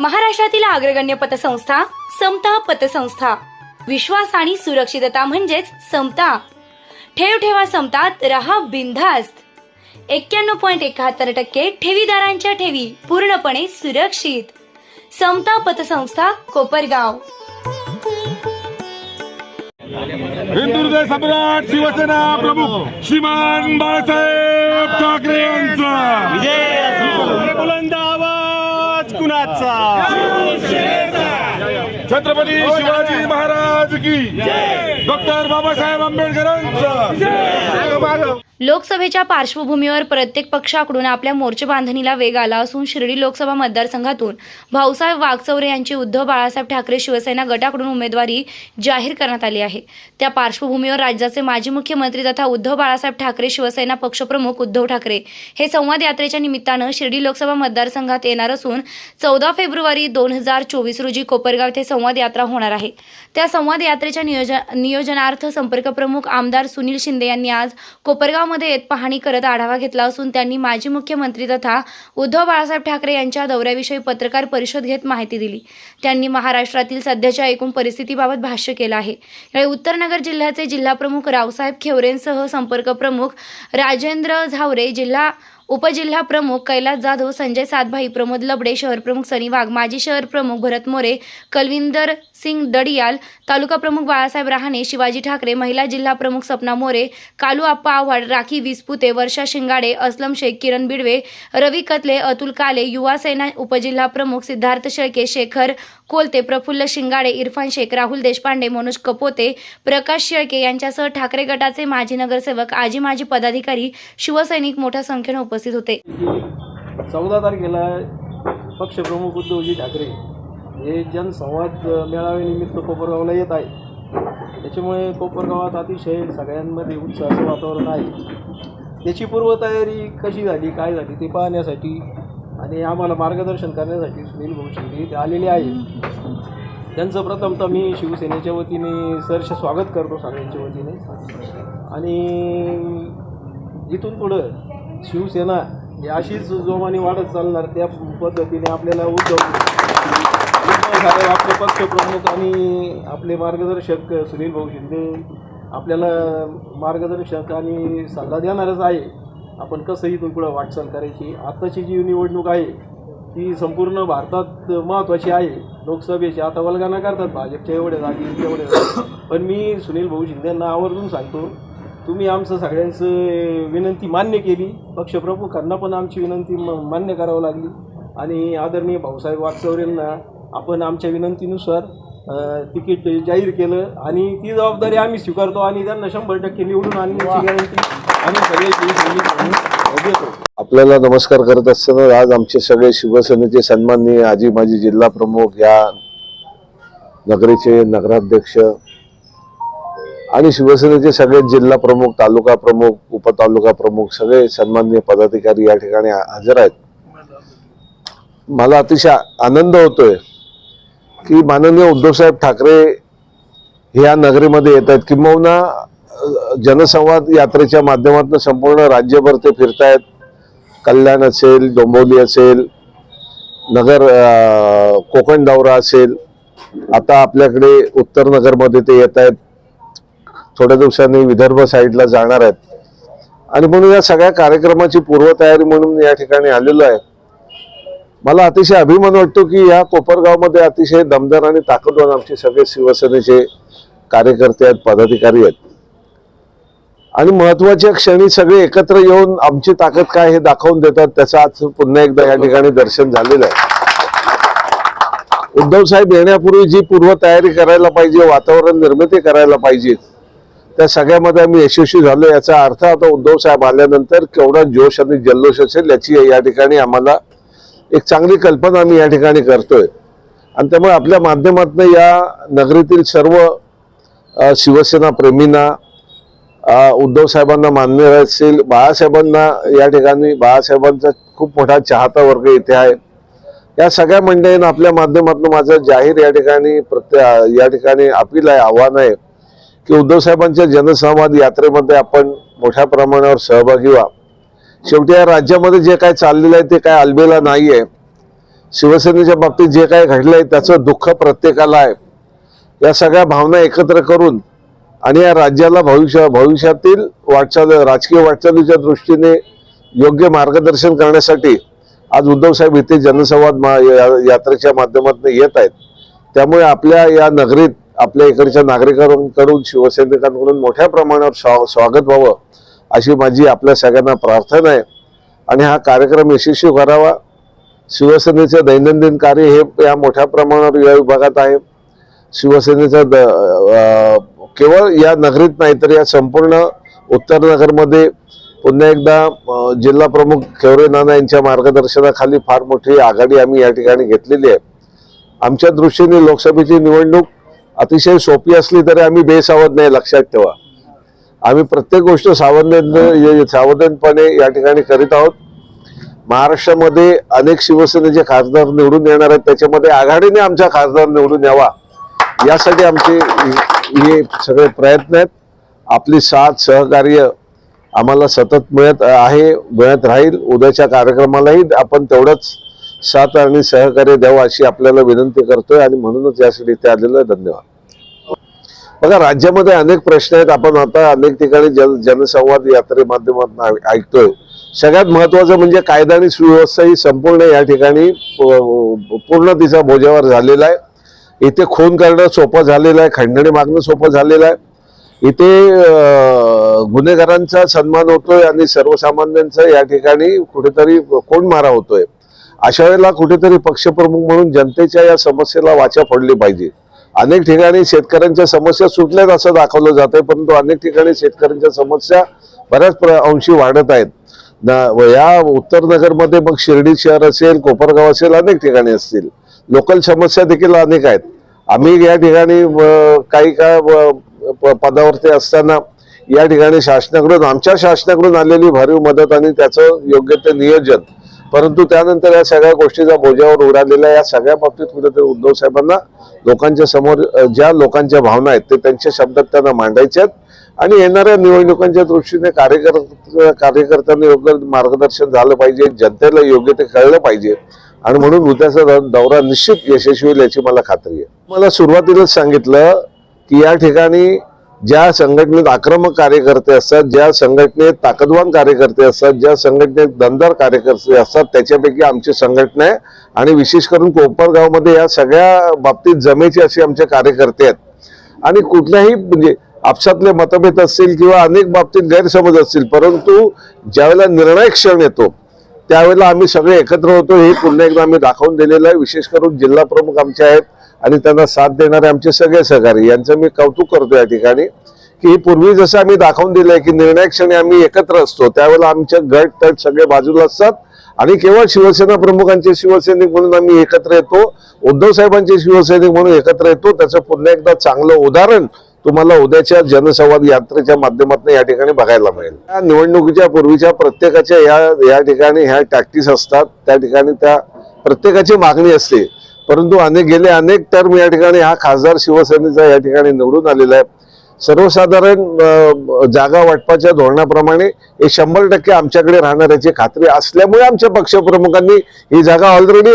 महाराष्ट्रातील अग्रगण्य पतसंस्था समता पतसंस्था. विश्वास आणि सुरक्षितता म्हणजेच समता. ठेव ठेवा समतात रहा बिनधास्त. एक्क्याण्णव पॉईंट एकाहत्तर टक्के ठेवीदारांच्या ठेवी पूर्णपणे सुरक्षित. समता पतसंस्था कोपरगाव. हिंदुहृदय सम्राट शिवसेना प्रमुख श्रीमान बाळासाहेब ठाकरे यांचा. बुलंद आवाज. कुणाचा छत्रपती शिवाजी महाराज की। डॉक्टर बाबासाहेब आंबेडकरांचा। लोकसभेच्या पार्श्वभूमीवर प्रत्येक पक्षाकडून आपल्या मोर्चे बांधणीला वेग आला असून शिर्डी लोकसभा मतदारसंघातून भाऊसाहेब वागचौरे यांची उद्धव बाळासाहेब ठाकरे शिवसेना गटाकडून उमेदवारी जाहीर करण्यात आली आहे. त्या पार्श्वभूमीवर राज्याचे माजी मुख्यमंत्री तथा उद्धव बाळासाहेब ठाकरे शिवसेना पक्षप्रमुख उद्धव ठाकरे हे संवाद यात्रेच्या निमित्तानं शिर्डी लोकसभा मतदारसंघात येणार असून चौदा फेब्रुवारी दोन हजार चोवीस रोजी कोपरगाव येथे संवाद यात्रा होणार आहे. त्या संवाद यात्रेच्या नियोजन नियोजनार्थ संपर्क प्रमुख आमदार सुनील शिंदे यांनी आज कोपरगाव येत पाहणी करत आढावा घेतला असून त्यांनी माजी मुख्यमंत्री तथा उद्धव बाळासाहेब ठाकरे यांच्या दौऱ्याविषयी पत्रकार परिषद घेत माहिती दिली. त्यांनी महाराष्ट्रातील सध्याच्या एकूण परिस्थितीबाबत भाष्य केलं आहे. यावेळी उत्तरनगर जिल्ह्याचे जिल्हाप्रमुख रावसाहेब खेवरेंसह संपर्क प्रमुख राजेंद्र झावरे जिल्हा उपजिल्हा प्रमुख कैलास जाधव संजय सातभाई प्रमोद लबडे शहर प्रमुख सनी वाघ माजी शहर प्रमुख भरत मोरे कलविंदर सिंग दडियाल तालुका प्रमुख बाळासाहेब रहाणे शिवाजी ठाकरे महिला जिल्हा प्रमुख सपना मोरे कालू आप्पा आव्हाड राखी विसपुते वर्षा शिंगाडे अस्लम शेख किरण बिडवे रवी कतले अतुल काले युवा सेना उपजिल्हा प्रमुख सिद्धार्थ शेळके शेखर कोलते प्रफुल्ल शिंगाडे इरफान शेख राहुल देशपांडे मनोज कपोते प्रकाश शेळके यांच्यासह ठाकरे गटाचे माजी नगरसेवक आजी माजी पदाधिकारी शिवसैनिक मोठ्या संख्येनं उपस्थित होते. चौदा तारखेला पक्षप्रमुख उद्धवजी ठाकरे हे जनसंवाद मेळाव्यानिमित्त कोपरगावला येत आहे त्याच्यामुळे कोपरगावात अतिशय सगळ्यांमध्ये उत्साहाचं वातावरण आहे. त्याची पूर्वतयारी कशी झाली काय झाली ते पाहण्यासाठी आणि आम्हाला मार्गदर्शन करण्यासाठी सुनील भाऊ ते आलेले आहेत. त्यांचं प्रथमतः मी शिवसेनेच्या वतीने सहर्ष स्वागत करतो सगळ्यांच्या वतीने. आणि इथून पुढं शिवसेना ही अशीच जोमाने वाढत चालणार त्या पद्धतीने आपल्याला उद्धव उद्धव साहेब आपले पक्षप्रमुख आणि आपले मार्गदर्शक सुनील भाऊ शिंदे. आपल्याला मार्गदर्शक आणि सल्ला देणारच आहे. आपण कसंही इथून पुढं वाटचाल करायची. आत्ताची जी निवडणूक आहे ती संपूर्ण भारतात महत्त्वाची आहे. लोकसभेची आता वल्गाना करतात भाजपच्या एवढ्या जागी तेवढ्या पण मी सुनील भाऊ शिंदेंना आवर्जून सांगतो तुम्ही आमचं सगळ्यांचं विनंती मान्य केली. पक्षप्रमुखांना पण आमची विनंती म- मान्य करावं लागली. आणि आदरणीय भाऊसाहेब वागचौरेंना आपण आमच्या विनंतीनुसार तिकीट जाहीर केलं आणि ती जबाबदारी आम्ही स्वीकारतो आणि त्यांना शंभर टक्के निवडून आणण्याची गॅरंटी आम्ही सगळे शिवसैनिक म्हणून देतो. आपल्याला नमस्कार करत असताना आज आमचे सगळे शिवसेनेचे सन्माननीय आजी माजी जिल्हा प्रमुख या नगरीचे नगराध्यक्ष आणि शिवसेनेचे सगळे जिल्हा प्रमुख तालुका प्रमुख उपतालुका प्रमुख सगळे सन्माननीय पदाधिकारी या ठिकाणी हजर आहेत. मला अतिशय आनंद होतोय की माननीय उद्धवसाहेब ठाकरे ह्या या नगरीमध्ये येत आहेत. किंबहुना जनसंवाद यात्रेच्या माध्यमातून संपूर्ण राज्यभर ते फिरतायत. कल्याण असेल डोंबोली असेल नगर कोकण दौरा असेल. आता आपल्याकडे उत्तर नगरमध्ये ते येत आहेत. थोड्या दिवसांनी विदर्भ साईडला जाणार आहेत. आणि म्हणून या सगळ्या कार्यक्रमाची पूर्वतयारी म्हणून या ठिकाणी आलेलो आहे. मला अतिशय अभिमान वाटतो की या कोपरगावमध्ये अतिशय दमदार आणि ताकदवान आमचे सगळे शिवसेनेचे कार्यकर्ते आहेत पदाधिकारी आहेत. आणि महत्त्वाच्या क्षणी सगळे एकत्र येऊन आमची ताकद काय हे दाखवून देतात त्याचं आज पुन्हा एकदा या ठिकाणी दर्शन झालेलं आहे. उद्धव साहेब येण्यापूर्वी जी पूर्वतयारी करायला पाहिजे वातावरण निर्मिती करायला पाहिजे त्या सगळ्यामध्ये आम्ही यशस्वी झालो याचा अर्थ आता उद्धव साहेब आल्यानंतर केवढा जोश आणि जल्लोष असेल याची या ठिकाणी आम्हाला एक चांगली कल्पना आम्ही या ठिकाणी करतोय. आणि त्यामुळे आपल्या माध्यमातून या नगरीतील सर्व शिवसेना प्रेमींना उद्धव साहेबांना मान्य असेल बाळासाहेबांना या ठिकाणी बाळासाहेबांचा खूप मोठा चाहता वर्ग इथे आहे. या सगळ्या मंडळींना आपल्या माध्यमातून माझं जाहीर या ठिकाणी प्रत्ये या ठिकाणी अपील आहे आव्हान आहे. की उद्धव साहेबांच्या जनसंवाद यात्रेमध्ये आपण मोठ्या प्रमाणावर सहभागी व्हा. शेवटी या राज्यामध्ये जे काय चाललेलं आहे ते काय अलबेला आहे शिवसेनेच्या बाबतीत जे काय घडलं आहे त्याचं दुःख प्रत्येकाला आहे. या सगळ्या भावना एकत्र करून आणि या राज्याला भविष्य भविष्यातील वाटचाल राजकीय वाटचालीच्या दृष्टीने योग्य मार्गदर्शन करण्यासाठी आज उद्धव साहेब इथे जनसंवाद मा- या- यात्रेच्या माध्यमातून येत आहेत. त्यामुळे आपल्या या नगरीत आपल्या इकडच्या नागरिकांकडून शिवसैनिकांकडून मोठ्या प्रमाणावर स्वा- स्वागत व्हावं अशी माझी आपल्या सगळ्यांना प्रार्थना आहे. आणि हा कार्यक्रम यशस्वी करावा. शिवसेनेचं दैनंदिन कार्य हे या मोठ्या प्रमाणावर या विभागात आहे. शिवसेनेचं द केवळ या नगरीत नाही तर या संपूर्ण उत्तर नगरमध्ये पुन्हा एकदा जिल्हा प्रमुख खेवरे नाना यांच्या मार्गदर्शनाखाली फार मोठी आघाडी आम्ही या ठिकाणी घेतलेली आहे. आमच्या दृष्टीने लोकसभेची निवडणूक अतिशय सोपी असली तरी आम्ही बेसावध नाही लक्षात ठेवा. आम्ही प्रत्येक गोष्ट सावधान सावधानपणे या ठिकाणी करीत आहोत. महाराष्ट्रामध्ये अनेक शिवसेनेचे खासदार निवडून येणार आहेत त्याच्यामध्ये आघाडीने आमचा खासदार निवडून यावा यासाठी आमचे हे- सगळे प्रयत्न आहेत. आपली साथ सहकार्य आम्हाला सतत मिळत आहे मिळत राहील. उद्याच्या कार्यक्रमालाही आपण तेवढंच साथ आणि सहकार्य द्यावं अशी आपल्याला विनंती करतोय आणि म्हणूनच यासाठी इथे आलेलं धन्यवाद. बघा राज्यामध्ये अनेक प्रश्न आहेत. आपण आता अनेक ठिकाणी जन जनसंवाद यात्रे माध्यमातून ऐकतोय. सगळ्यात महत्वाचं म्हणजे कायदा आणि सुव्यवस्था ही संपूर्ण या ठिकाणी पूर्ण तिचा बोजावर झालेला आहे. इथे खून करणं सोपं झालेलं आहे. खंडणी मागणं सोपं झालेलं आहे. इथे गुन्हेगारांचा सन्मान होतोय आणि सर्वसामान्यांचा या ठिकाणी कुठेतरी कोण मारा होतोय. अशा वेळेला कुठेतरी पक्षप्रमुख म्हणून जनतेच्या या समस्येला वाचा फोडली पाहिजे. अनेक ठिकाणी शेतकऱ्यांच्या समस्या सुटल्यात असं दाखवलं जात आहे परंतु अनेक ठिकाणी शेतकऱ्यांच्या समस्या बऱ्याच प्र- अंशी वाढत आहेत. न- व या उत्तर नगरमध्ये मग शिर्डी शहर असेल कोपरगाव असेल अनेक ठिकाणी असतील. लोकल समस्या देखील अनेक आहेत. आम्ही या ठिकाणी काही काळ पदावरती असताना या ठिकाणी शासनाकडून आमच्या शासनाकडून आलेली भरीव मदत आणि त्याचं योग्य ते नियोजन परंतु त्यानंतर या सगळ्या गोष्टीचा बोजावर उडालेल्या या सगळ्या बाबतीत कुठेतरी उद्धव साहेबांना लोकांच्या समोर ज्या लोकांच्या भावना आहेत ते त्यांच्या शब्दात त्यांना मांडायच्या आहेत. आणि येणाऱ्या निवडणुकांच्या दृष्टीने कार्यकर कार्यकर्त्यांना योग्य मार्गदर्शन झालं पाहिजे जनतेला योग्य ते कळलं पाहिजे. आणि म्हणून उद्याचा दौरा निश्चित यशस्वी होईल याची मला खात्री आहे. मला सुरुवातीलाच सांगितलं की या ठिकाणी ज्या संघटनेत आक्रमक कार्यकर्ते असतात ज्या संघटनेत ताकदवान कार्यकर्ते असतात ज्या संघटनेत दमदार कार्यकर्ते असतात त्याच्यापैकी आमची संघटना आहे. आणि विशेष करून कोपरगावमध्ये या सगळ्या बाबतीत जमेचे असे आमचे कार्यकर्ते आहेत. आणि कुठल्याही म्हणजे आपसातले मतभेद असतील किंवा अनेक बाबतीत गैरसमज असतील परंतु ज्यावेळेला निर्णायक क्षण येतो त्यावेळेला आम्ही सगळे एकत्र होतो. हे पुन्हा एकदा आम्ही दाखवून दिलेलं आहे. विशेष करून जिल्हा प्रमुख आमचे आहेत. आणि त्यांना साथ देणारे आमचे सगळे सहकारी. यांचं मी कौतुक करतो या ठिकाणी की पूर्वी जसं आम्ही दाखवून दिलंय की निर्णय क्षणी आम्ही एकत्र असतो त्यावेळेला आमचे गट तट सगळे बाजूला असतात. आणि केवळ शिवसेना प्रमुखांचे शिवसैनिक म्हणून आम्ही एकत्र येतो उद्धव साहेबांचे शिवसैनिक म्हणून एकत्र येतो. त्याचं पुन्हा एकदा चांगलं उदाहरण तुम्हाला उद्याच्या जनसंवाद यात्रेच्या माध्यमातून या ठिकाणी बघायला मिळेल. या निवडणुकीच्या पूर्वीच्या प्रत्येकाच्या या या ठिकाणी ह्या टॅक्टिस असतात त्या ठिकाणी त्या प्रत्येकाची मागणी असते. परंतु अनेक गेले अनेक टर्म या ठिकाणी हा खासदार शिवसेनेचा या ठिकाणी निवडून आलेला आहे. सर्वसाधारण जागा वाटपाच्या धोरणाप्रमाणे हे शंभर टक्के आमच्याकडे राहणार याची खात्री असल्यामुळे आमच्या पक्षप्रमुखांनी ही जागा ऑलरेडी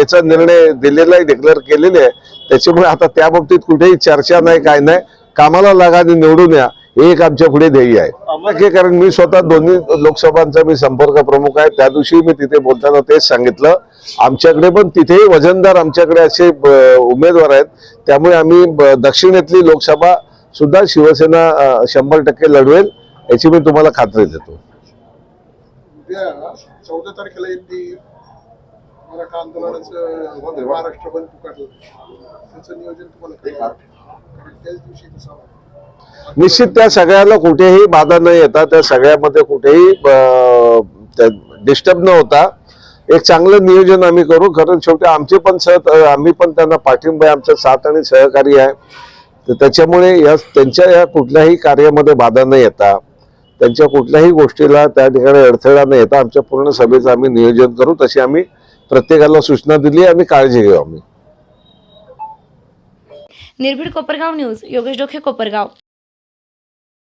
याचा निर्णय दिलेला आहे डिक्लेअर केलेली आहे. त्याच्यामुळे आता त्या बाबतीत कुठेही चर्चा नाही काय नाही. कामाला लागा आणि निवडून या. एक आमच्या पुढे ध्येय आहे. नक्की कारण मी स्वतः दोन्ही लोकसभांचा मी संपर्क प्रमुख आहे. त्या दिवशी मी तिथे बोलताना तेच सांगितलं. आमच्याकडे पण तिथेही वजनदार आमच्याकडे असे उमेदवार आहेत. त्यामुळे आम्ही दक्षिणेतली लोकसभा सुद्धा शिवसेना शंभर टक्के लढवेल याची मी तुम्हाला खात्री देतो. चौदा तारखेला येते मराठा आंदोलनाचं महाराष्ट्र बंद पुकारलं. त्याचं नियोजन तुम्हाला काय वाटतं? कारण त्याच दिवशी तसा निश्चित त्या सगळ्याला कुठेही बाधा न येता त्या सगळ्यामध्ये कुठेही डिस्टर्ब न होता एक चांगलं नियोजन आम्ही करू. कारण शेवटी आमचे पण सह आम्ही पण त्यांना पाठिंबा आहे आमचं साथ आणि सहकार्य आहे. तर त्याच्यामुळे या त्यांच्या या कुठल्याही कार्यामध्ये बाधा न येता त्यांच्या कुठल्याही गोष्टीला त्या ठिकाणी अडथळा न येता आमच्या पूर्ण सभेचं आम्ही नियोजन करू. तशी आम्ही प्रत्येकाला सूचना दिली आणि काळजी घेऊ आम्ही. निर्भीड कोपरगाव न्यूज योगेश डोखे कोपरगाव.